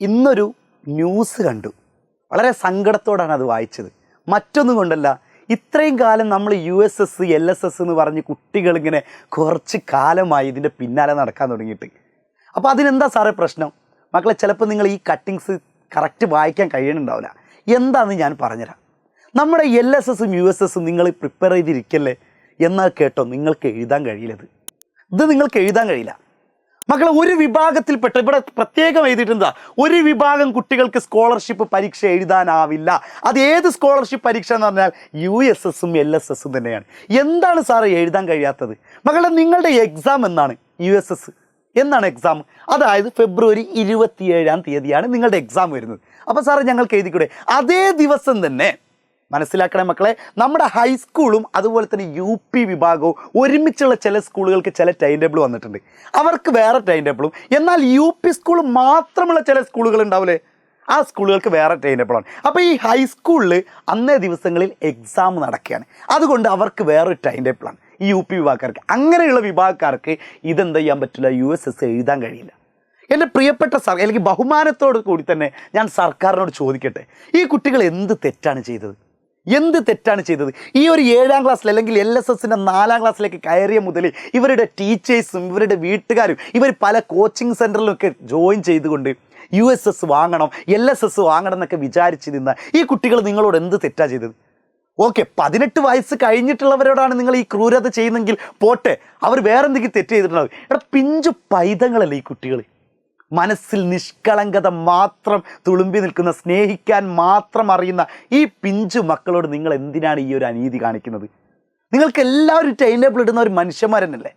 ഇന്നൊരു ന്യൂസ് കണ്ടു. വളരെ സങ്കടത്തോടാണ് അത് വായിച്ചത്. മറ്റൊന്നും കൊണ്ടല്ല ഇത്രയും കാലം നമ്മൾ U S S L S S എന്ന് പറഞ്ഞ് കുട്ടികളിങ്ങനെ കുറച്ച് കാലമായി ഇതിന്റെ പിന്നാലെ നടക്കാൻ തുടങ്ങിയിട്ട്. അപ്പോൾ അതിനെന്താ സാറേ പ്രശ്നം? മക്കളെ ചിലപ്പോൾ നിങ്ങൾ ഈ കട്ടിങ്സ് കറക്റ്റ് വായിക്കാൻ കഴിയണുണ്ടാവില്ല. എന്താണെന്ന് ഞാൻ പറഞ്ഞുതരാം. നമ്മുടെ എൽ എസ് എസും യു എസ് എസും നിങ്ങൾ പ്രിപ്പയർ ചെയ്തിരിക്കല്ലേ? എന്നാൽ കേട്ടോ നിങ്ങൾക്ക് എഴുതാൻ കഴിയില്ലത്. ഇത് നിങ്ങൾക്ക് എഴുതാൻ കഴിയില്ല. മക്കളെ ഒരു വിഭാഗത്തിൽപ്പെട്ട ഇവിടെ പ്രത്യേകം എഴുതിയിട്ടെന്താ? ഒരു വിഭാഗം കുട്ടികൾക്ക് സ്കോളർഷിപ്പ് പരീക്ഷ എഴുതാനാവില്ല. അത് ഏത് സ്കോളർഷിപ്പ് പരീക്ഷ എന്ന് പറഞ്ഞാൽ യു എസ് എസും എൽ എസ് എസും തന്നെയാണ്. എന്താണ് സാറ് എഴുതാൻ കഴിയാത്തത്? മക്കളെ നിങ്ങളുടെ എക്സാം എന്നാണ്? U S S. എന്നാണ് എക്സാം അതായത് ഫെബ്രുവരി ഇരുപത്തിയേഴാം തീയതിയാണ് നിങ്ങളുടെ എക്സാം വരുന്നത്. അപ്പോൾ സാറേ ഞങ്ങൾക്ക് എഴുതിക്കൂടെ? അതേ ദിവസം തന്നെ മനസ്സിലാക്കണേ മക്കളെ. നമ്മുടെ ഹൈസ്കൂളും അതുപോലെ തന്നെ യു പി വിഭാഗവും ഒരുമിച്ചുള്ള ചില സ്കൂളുകൾക്ക് ചില ടൈം ടേബിൾ വന്നിട്ടുണ്ട്. അവർക്ക് വേറെ ടൈം ടേബിളും എന്നാൽ യു പി സ്കൂൾ മാത്രമുള്ള ചില സ്കൂളുകൾ ഉണ്ടാവില്ലേ? ആ സ്കൂളുകൾക്ക് വേറെ ടൈം ടേബിളാണ് അപ്പോൾ ഈ ഹൈസ്കൂളിൽ അന്നേ ദിവസങ്ങളിൽ എക്സാം നടക്കുകയാണ്. അതുകൊണ്ട് അവർക്ക് വേറൊരു ടൈം ടേബിളാണ് ഈ യു പി വിഭാഗക്കാർക്ക്. അങ്ങനെയുള്ള വിഭാഗക്കാർക്ക് ഇതെന്ത് ചെയ്യാൻ പറ്റില്ല? യു എസ് എസ് എഴുതാൻ കഴിയില്ല. എന്റെ പ്രിയപ്പെട്ട സർ അല്ലെങ്കിൽ ബഹുമാനത്തോട് കൂടി തന്നെ ഞാൻ സർക്കാരിനോട് ചോദിക്കട്ടെ. ഈ കുട്ടികൾ എന്ത് തെറ്റാണ് ചെയ്തത്? എന്ത് തെറ്റാണ് ചെയ്തത്? ഈ ഒരു ഏഴാം ക്ലാസ്സിൽ അല്ലെങ്കിൽ എൽ എസ് എസിന്റെ നാലാം ക്ലാസ്സിലേക്ക് കയറിയ മുതൽ ഇവരുടെ ടീച്ചേഴ്സും ഇവരുടെ വീട്ടുകാരും ഇവർ പല കോച്ചിങ് സെന്ററിലൊക്കെ ജോയിൻ ചെയ്തുകൊണ്ട് യു എസ് എസ് വാങ്ങണം എൽ എസ് എസ് വാങ്ങണം എന്നൊക്കെ വിചാരിച്ച് നിന്ന ഈ കുട്ടികൾ നിങ്ങളോട് എന്ത് തെറ്റാണ് ചെയ്തത്? ഓക്കെ പതിനെട്ട് വയസ്സ് കഴിഞ്ഞിട്ടുള്ളവരോടാണ് നിങ്ങൾ ഈ ക്രൂരത ചെയ്യുന്നെങ്കിൽ പോട്ടെ അവർ വേറെന്തെങ്കിലും തെറ്റ് ചെയ്തിട്ടുണ്ടാവും. എടാ പിഞ്ചു പൈതങ്ങളല്ലേ ഈ കുട്ടികൾ മനസ്സിൽ നിഷ്കളങ്കത മാത്രം തുളുമ്പി നിൽക്കുന്ന സ്നേഹിക്കാൻ മാത്രം അറിയുന്ന ഈ പിഞ്ചു മക്കളോട് നിങ്ങൾ എന്തിനാണ് ഈ ഒരു അനീതി കാണിക്കുന്നത്? നിങ്ങൾക്ക് എല്ലാവരും ടൈം ഇടുന്ന ഒരു മനുഷ്യന്മാരനല്ലേ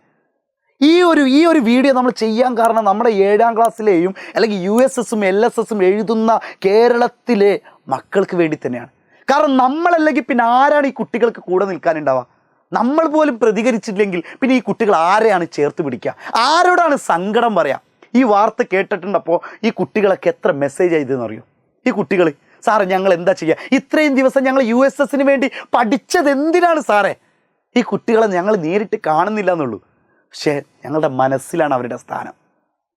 ഈ ഒരു ഈ ഒരു വീഡിയോ നമ്മൾ ചെയ്യാൻ കാരണം നമ്മുടെ ഏഴാം ക്ലാസ്സിലെയും അല്ലെങ്കിൽ യു എസ് എസും എൽ എസ് എസും എഴുതുന്ന കേരളത്തിലെ മക്കൾക്ക് വേണ്ടി തന്നെയാണ്. കാരണം നമ്മളല്ലെങ്കിൽ പിന്നെ ആരാണ് ഈ കുട്ടികൾക്ക് കൂടെ നിൽക്കാനുണ്ടാവുക? നമ്മൾ പോലും പ്രതികരിച്ചില്ലെങ്കിൽ പിന്നെ ഈ കുട്ടികൾ ആരെയാണ് ചേർത്ത് പിടിക്കുക? ആരോടാണ് സങ്കടം പറയാ? ഈ വാർത്ത കേട്ടിട്ടുണ്ടപ്പോൾ ഈ കുട്ടികളൊക്കെ എത്ര മെസ്സേജ് ആയതെന്ന് അറിയോ? ഈ കുട്ടികൾ സാറേ ഞങ്ങൾ എന്താ ചെയ്യുക ഇത്രയും ദിവസം ഞങ്ങൾ യു എസ് എസിന് വേണ്ടി പഠിച്ചത് എന്തിനാണ് സാറേ? ഈ കുട്ടികളെ ഞങ്ങൾ നേരിട്ട് കാണുന്നില്ല എന്നുള്ളൂ. പക്ഷേ ഞങ്ങളുടെ മനസ്സിലാണ് അവരുടെ സ്ഥാനം.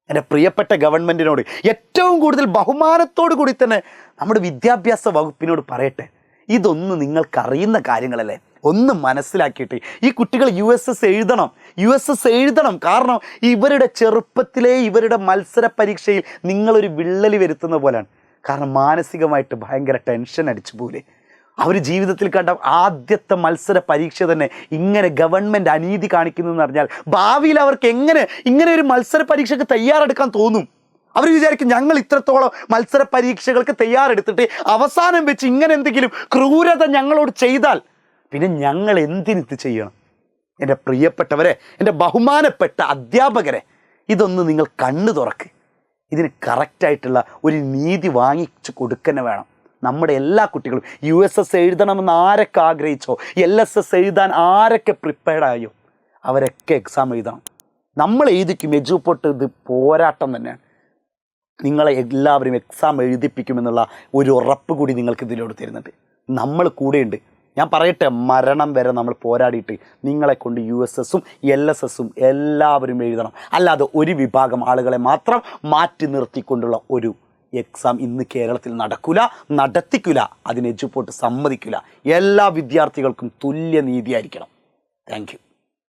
എന്റെ പ്രിയപ്പെട്ട ഗവൺമെന്റിനോട് ഏറ്റവും കൂടുതൽ ബഹുമാനത്തോടു കൂടി തന്നെ നമ്മുടെ വിദ്യാഭ്യാസ വകുപ്പിനോട് പറയട്ടെ. ഇതൊന്നും നിങ്ങൾക്കറിയുന്ന കാര്യങ്ങളല്ലേ? ഒന്ന് മനസ്സിലാക്കിയിട്ട് ഈ കുട്ടികൾ യു എസ് എസ് എഴുതണം. യു എസ് എസ് എഴുതണം. കാരണം ഇവരുടെ ചെറുപ്പത്തിലെ ഇവരുടെ മത്സര പരീക്ഷയിൽ നിങ്ങളൊരു വിള്ളലി വരുത്തുന്ന പോലെയാണ് കാരണം മാനസികമായിട്ട് ഭയങ്കര ടെൻഷൻ അടിച്ചു പോലെ. അവർ ജീവിതത്തിൽ കണ്ട ആദ്യത്തെ മത്സര പരീക്ഷ തന്നെ ഇങ്ങനെ ഗവൺമെന്റ് അനീതി കാണിക്കുന്നു എന്ന് പറഞ്ഞാൽ ഭാവിയിൽ അവർക്ക് എങ്ങനെ ഇങ്ങനെ ഒരു മത്സര പരീക്ഷയ്ക്ക് തയ്യാറെടുക്കാൻ തോന്നും? അവർ വിചാരിക്കും ഞങ്ങൾ ഇത്രത്തോളം മത്സര പരീക്ഷകൾക്ക് തയ്യാറെടുത്തിട്ട് അവസാനം വെച്ച് ഇങ്ങനെ എന്തെങ്കിലും ക്രൂരത ഞങ്ങളോട് ചെയ്താൽ പിന്നെ ഞങ്ങൾ എന്തിനിത് ചെയ്യണം? എന്റെ പ്രിയപ്പെട്ടവരെ എന്റെ ബഹുമാനപ്പെട്ട അധ്യാപകരെ ഇതൊന്ന് നിങ്ങൾ കണ്ണു തുറക്ക്. ഇതിന് കറക്റ്റായിട്ടുള്ള ഒരു നീതി വാങ്ങിച്ചു കൊടുക്കന്നെ വേണം. നമ്മുടെ എല്ലാ കുട്ടികളും യു എസ് എസ് എഴുതണമെന്ന് ആരൊക്കെ ആഗ്രഹിച്ചോ എൽ എസ് എസ് എഴുതാൻ ആരൊക്കെ പ്രിപ്പയർഡായോ അവരൊക്കെ എക്സാം എഴുതണം. നമ്മൾ എഴുതിക്കും എജുപോട്ട് ഇത് പോരാട്ടം തന്നെയാണ്. നിങ്ങളെ എല്ലാവരും എക്സാം എഴുതിപ്പിക്കുമെന്നുള്ള ഒരു ഉറപ്പ് കൂടി നിങ്ങൾക്ക് ഇതിലോട് തരുന്നുണ്ട്. നമ്മൾ കൂടെയുണ്ട്. ഞാൻ പറയട്ടെ മരണം വരെ നമ്മൾ പോരാടിയിട്ട് നിങ്ങളെ കൊണ്ട് യു എസ് എസും എൽ എസ് എസും എല്ലാവരും എഴുതണം. അല്ലാതെ ഒരു വിഭാഗം ആളുകളെ മാത്രം മാറ്റി നിർത്തിക്കൊണ്ടുള്ള ഒരു എക്സാം ഇന്ന് കേരളത്തിൽ നടക്കില്ല നടത്തിക്കില്ല അതിന് എജുപോട്ട് സമ്മതിക്കില്ല എല്ലാ വിദ്യാർത്ഥികൾക്കും തുല്യ നീതിയായിരിക്കണം താങ്ക്